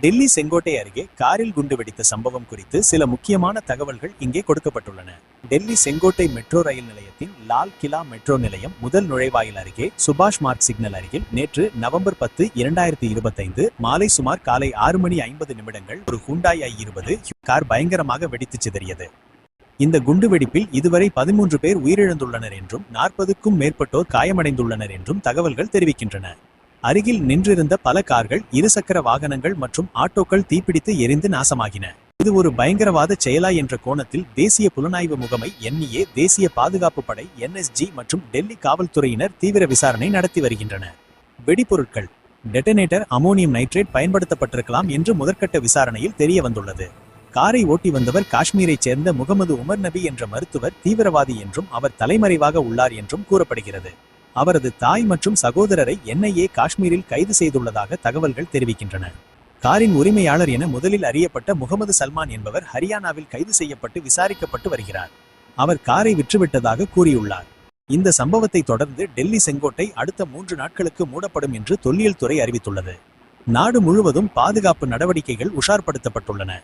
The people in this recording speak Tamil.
டெல்லி செங்கோட்டை அருகே காரில் குண்டு வெடித்த சம்பவம் குறித்து சில முக்கியமான தகவல்கள் இங்கே கொடுக்கப்பட்டுள்ளன. டெல்லி செங்கோட்டை மெட்ரோ ரயில் நிலையத்தின் லால் கிலா மெட்ரோ நிலையம் முதல் நுழைவாயில் அருகே சுபாஷ் மார்க் சிக்னல் அருகில் நேற்று நவம்பர் பத்து இரண்டாயிரத்தி இருபத்தைந்து மாலை சுமார் காலை ஆறு மணி ஐம்பது நிமிடங்கள் ஒரு ஹூண்டாய் ஐ இருபது கார் பயங்கரமாக வெடித்து சிதறியது. இந்த குண்டுவெடிப்பில் இதுவரை பதிமூன்று பேர் உயிரிழந்துள்ளனர் என்றும் நாற்பதுக்கும் மேற்பட்டோர் காயமடைந்துள்ளனர் என்றும் தகவல்கள் தெரிவிக்கின்றன. அருகில் நின்றிருந்த பல கார்கள் இருசக்கர வாகனங்கள் மற்றும் ஆட்டோக்கள் தீப்பிடித்து எரிந்து நாசமாகின. இது ஒரு பயங்கரவாத செயலா என்ற கோணத்தில் தேசிய புலனாய்வு முகமை என்இஏ தேசிய பாதுகாப்பு படை என்எஸ்ஜி மற்றும் டெல்லி காவல்துறையினர் தீவிர விசாரணை நடத்தி வருகின்றனர் வெடிபொருட்கள். டெட்டனேட்டர் அமோனியம் நைட்ரேட் பயன்படுத்தப்பட்டிருக்கலாம் என்று முதற்கட்ட விசாரணையில் தெரிய வந்துள்ளது காரை ஓட்டி வந்தவர் காஷ்மீரைச் சேர்ந்த முகமது உமர் நபி என்ற மருத்துவர் தீவிரவாதி என்றும் அவர் தலைமறைவாக உள்ளார் என்றும் கூறப்படுகிறது. அவரது தாய் மற்றும் சகோதரரை என்ஐஏ காஷ்மீரில் கைது செய்துள்ளதாக தகவல்கள் தெரிவிக்கின்றன. காரின் உரிமையாளர் என முதலில் அறியப்பட்ட முகமது சல்மான் என்பவர் ஹரியானாவில் கைது செய்யப்பட்டு விசாரிக்கப்பட்டு வருகிறார். அவர் காரை விற்றுவிட்டதாக கூறியுள்ளார். இந்த சம்பவத்தை தொடர்ந்து டெல்லி செங்கோட்டை அடுத்த மூன்று நாட்களுக்கு மூடப்படும் என்று தொல்லியல் துறை அறிவித்துள்ளது. நாடு முழுவதும் பாதுகாப்பு நடவடிக்கைகள் உஷார்படுத்தப்பட்டுள்ளன.